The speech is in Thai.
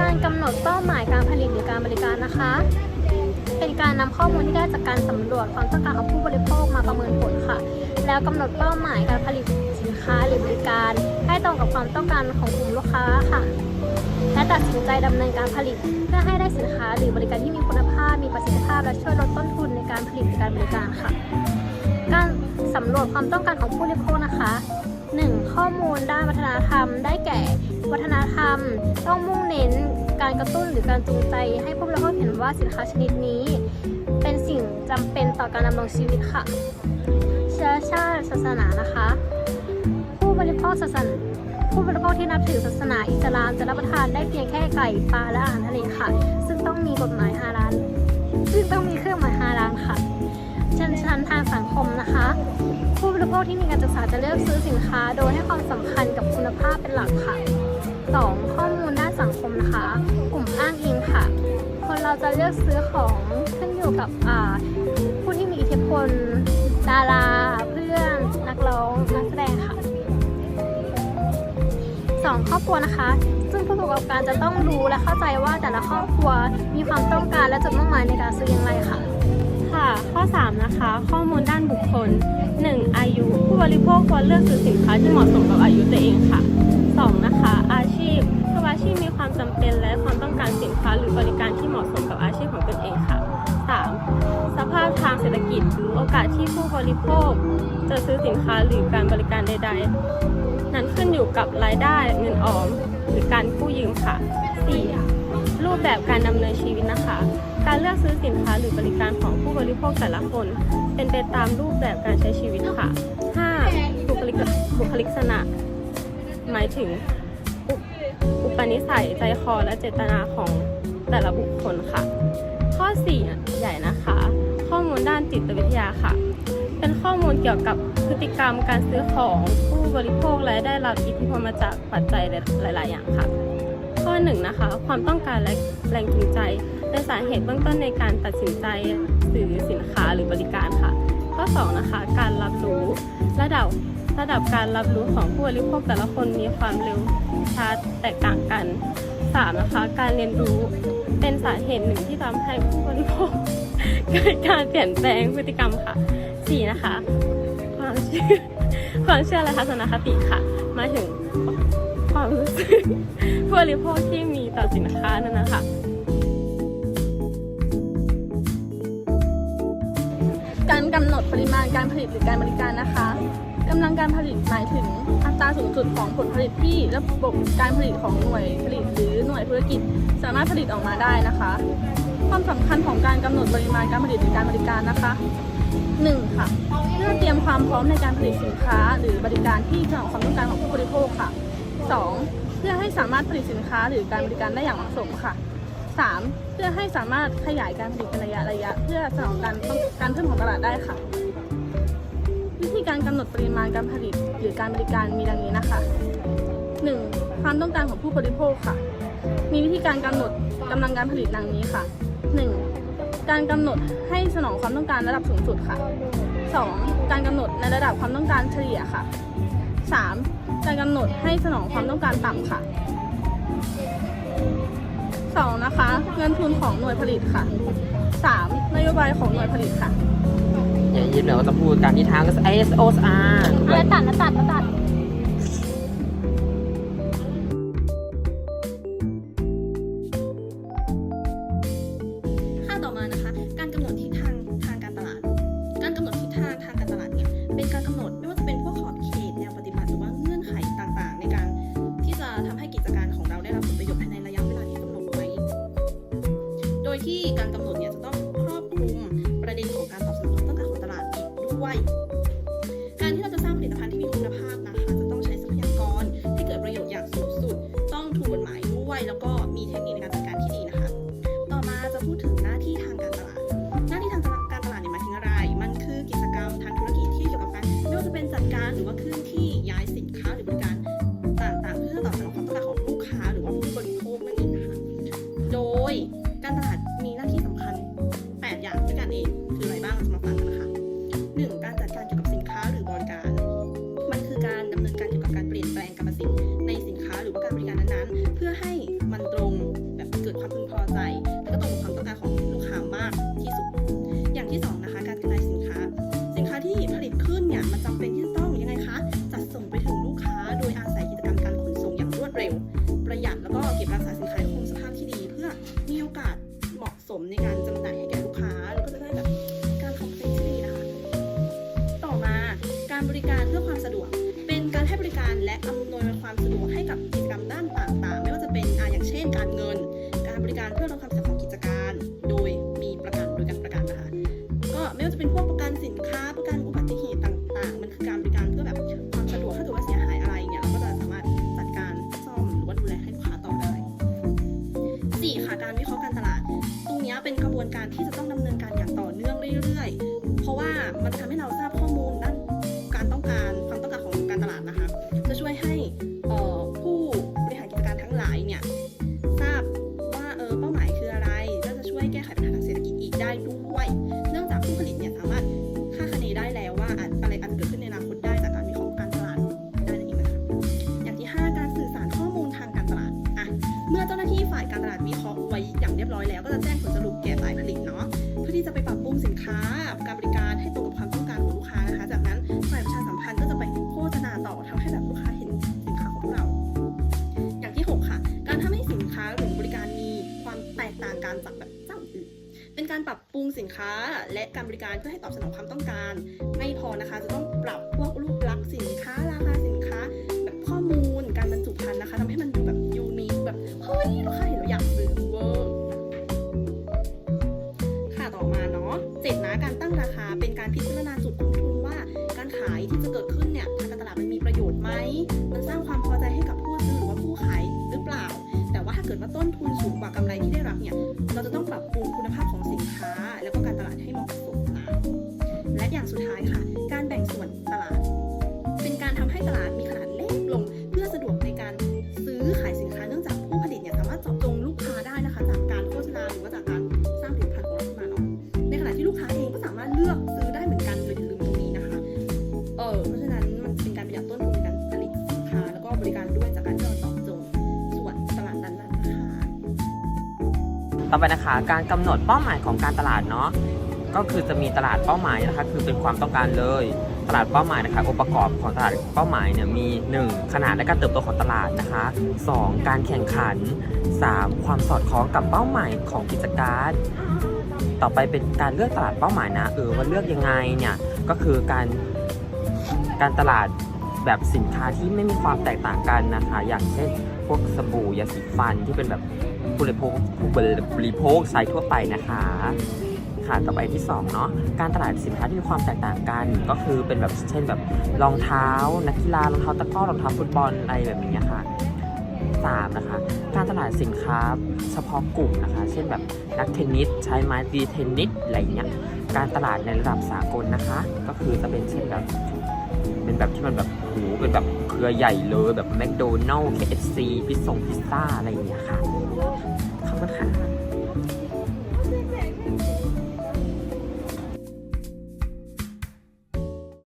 การกำหนดเป้าหมายการผลิตหรือการบริการนะคะ เป็นการนำข้อมูลที่ได้จากการสำรวจความต้องการของผู้บริโภคมาประเมินผลค่ะ แล้วกำหนดเป้าหมายการผลิตสินค้าหรือบริการ ให้ตรงกับความต้องการของกลุ่มลูกค้าค่ะ และตัดสินใจดำเนินการผลิต เพื่อให้ได้สินค้าหรือบริการที่มีคุณภาพ มีประสิทธิภาพ และช่วยลดต้นทุนในการผลิตหรือการบริการค่ะ การสำรวจความต้องการของผู้บริโภคนะคะ 1. ข้อมูลด้านวัฒนธรรม ได้แก่ วัฒนธรรม ต้องมุ่งเน้นการกระตุ้นหรือการจูงใจ ให้ผู้บริโภคเห็นว่าสินค้าชนิดนี้ เป็นสิ่งจำเป็นต่อการดำรงชีวิตค่ะ เชื้อชาติศาสนานะคะ ผู้บริโภคศาสนาผู้บริโภคที่นับถือศาสนาอิสลามจะรับประทานได้เพียงแค่ไก่ปลาและอาหารทะเลค่ะ ซึ่งต้องมีกฎหมายฮาลาลซึ่งต้องมีเครื่องหมายฮาลาลค่ะเชิญชันทางสังคมนะคะ ผู้บริโภคที่มีการศึกษาจะเลือกซื้อสินค้า โดยให้ความสำคัญกับคุณภาพเป็นหลักค่ะ 2. ข้อมูลด้านสังคมนะคะ กลุ่มอ้างอิงค่ะ คนเราจะเลือกซื้อของขึ้นอยู่กับผู้ที่มีอิทธิพล ดาราเพื่อนนักร้องนักแสดงค่ะ 2. ครอบครัวนะคะ ซึ่งผู้ประกอบการจะต้องรู้และเข้าใจว่าแต่ละครอบครัวมีความต้องการและจุดมุ่งหมายในการซื้ออย่างไรค่ะค่ะข้อ 3 นะคะ ข้อมูลด้านบุคคล 1. อายุ ผู้บริโภคควรเลือกซื้อสินค้าที่เหมาะสมกับอายุตัวเองค่ะ 2. นะคะ อาชีพทุกอาชีพมีความจำเป็นและความต้องการสินค้าหรือบริการที่เหมาะสมกับอาชีพของตนเองค่ะ 3. สภาพทางเศรษฐกิจหรือโอกาสที่ผู้บริโภค จะซื้อสินค้าหรือการบริการใด ๆ นั้นขึ้นอยู่กับรายได้เงินออม หรือการกู้ยืมค่ะ 4. รูปแบบการดำเนินชีวิตนะคะ การเลือกซื้อสินค้าหรือบริการของผู้บริโภคแต่ละคน เป็นไปตามรูปแบบการใช้ชีวิตค่ะ 5. บุคลิกบุคลิกษณะ หมายถึงอุปนิสัยใจคอและเจตนาของแต่ละบุคคลค่ะ ข้อ 4 ใหญ่นะคะ ข้อมูลด้านจิตวิทยาค่ะ เป็นข้อมูลเกี่ยวกับพฤติกรรมการซื้อของผู้บริโภคและได้รับอิทธิพลมาจากปัจจัยหลาย ๆ อย่างค่ะ ข้อหนึ่งนะคะ ความต้องการและแรงจูงใจ เป็นสาเหตุเบื้องต้นในการตัดสินใจซื้อสินค้าหรือบริการค่ะ อ2นะคะการรับรู้ ระดับระดับการรับรู้ของผู้บริโภคแต่ละคนมีความเร็วช้าแตกต่างกัน 3. นะคะการเรียนรู้เป็นสาเหตุหนึ่งที่ทำให้ผู้บริโภคเกิดการเปลี่ยนแปลงพฤติกรรมค่ะ 4. นะคะ ความเชื่อความเชื่อและทัศนคติค่ะ มาถึงความรู้สึกผู้บริโภคที่มีต่อสินค้านั่นนะคะ กำหนดปริมาณการผลิตหรือการบริการนะคะกำลังการผลิตหมายถึงอัตราสูงสุดของผลผลิตที่ระบบการผลิตของหน่วยผลิตหรือหน่วยธุรกิจ สามารถผลิตออกมาได้นะคะ ความสำคัญของการกำหนดปริมาณการผลิตหรือการบริการนะคะ 1. ค่ะเพื่อเตรียมความพร้อมในการผลิตสินค้าหรือบริการที่สนองความต้องการของผู้บริโภคค่ะ 2. เพื่อให้สามารถผลิตสินค้าหรือการบริการได้อย่างเหมาะสมค่ะ 3. เพื่อให้สามารถขยายการผลิตเป็นระยะระยะ เพื่อสนองการต้องการเพิ่มของตลาดได้ค่ะ วิธีการกำหนดปริมาณการผลิตหรือการบริการมีดังนี้นะคะ 1. ความต้องการของผู้บริโภคค่ะ มีวิธีการกำหนดกำลังการผลิตดังนี้ค่ะ 1. การกำหนดให้สนองความต้องการระดับสูงสุดค่ะ 2. การกำหนดในระดับความต้องการเฉลี่ยค่ะ 3. การกำหนดให้สนองความต้องการต่ำค่ะ งินทุนของหน่วยผลิตค่ะ 3. นโยบายของหน่วยผลิตค่ะ อย่างนี้เราก็จะพูดกันที่ทาง ISOSR อะไรตัดนะตัดนะตัด ยที่การกำหนดเนี่ยจะต้อง การบริการเพื่อความสะดวก เป็นการให้บริการและอำนวยความสะดวกให้กับกิจกรรมด้านต่างๆ ไม่ว่าจะเป็นออย่างเช่น การเงิน การบริการเพื่อลดความเสี่ยงของกิจการ โดยมีประกันโดยการประกันนะคะ ก็ไม่ว่าจะเป็นพวกประกันสินค้าประกันอุบัติเหตุต่างๆ มันคือการบริการเพื่อแบบ การตลาดวิเคราะห์ไว้อย่างเรียบร้อยแล้ว ก็จะแจ้งผลสรุปแก่ฝ่ายผลิตเนาะเพื่อที่จะไปปรับปรุงสินค้า การบริการให้ตรงกับความต้องการของลูกค้านะคะ จากนั้นฝ่ายประชาสัมพันธ์ก็จะไปโฆษณาต่อทำให้แบบลูกค้าเห็นสินค้าของเรา อย่างที่ 6 ค่ะ การทำให้สินค้าหรือบริการมีความแตกต่างกันจากแบบเจ้าอื่นเป็นการปรับปรุงสินค้าและการบริการเพื่อให้ตอบสนองความต้องการ ไม่พอนะคะจะต้องปรับพวกรูปลักษณ์สินค้า กว่ากำไรที่ได้รับเนี่ยเราจะต้องปรับปรุงคุณภาพของสินค้า แล้วก็การตลาดให้เหมาะสมและอย่างสุดท้ายค่ะ การแบ่งส่วนตลาด เป็นการทำให้ตลาดมีขนาด ต่อไปนะคะ การกำหนดเป้าหมายของการตลาดเนาะก็คือจะมีตลาดเป้าหมายนะคะคือเป็นความต้องการเลย ตลาดเป้าหมายนะคะองค์ประกอบของตลาดเป้าหมายเนี่ยมี 1 ขนาดและการเติบโตของตลาดนะคะ 2 การแข่งขัน 3 ความสอดคล้องกับเป้าหมายของกิจการ ต่อไปเป็นการเลือกตลาดเป้าหมายนะเออว่าเลือกยังไงเนี่ยก็คือการการตลาดแบบสินค้าที่ไม่มีความแตกต่างกันนะคะ อย่างเช่นพวกสบู่ยาสีฟันที่เป็นแบบ ผู้บริโภคผู้บริโภคใช้ทั่วไปนะคะค่ะต่อไปที่2เนาะการตลาดสินค้าที่มีความแตกต่างกัน ก็คือเป็นแบบเช่นแบบรองเท้า นักกีฬารองเท้าตะกร้อรองเท้าฟุตบอลอะไรแบบนี้ค่ะ3นะคะการตลาดสินค้าเฉพาะกลุ่มนะคะ เช่นแบบนักเทนนิสใช้ไม้ตีเทนนิสอะไรเงี้ยการตลาดในระดับสากลนะคะ ก็คือจะเป็นเช่นแบบเป็นแบบที่มันแบบโหเป็นแบบเครือใหญ่เลยแบบแมคโดนัลล์ KFC พิซซ่งพิซซ่าอะไรอย่างเงี้ยค่ะ ขอบคุณค่ะ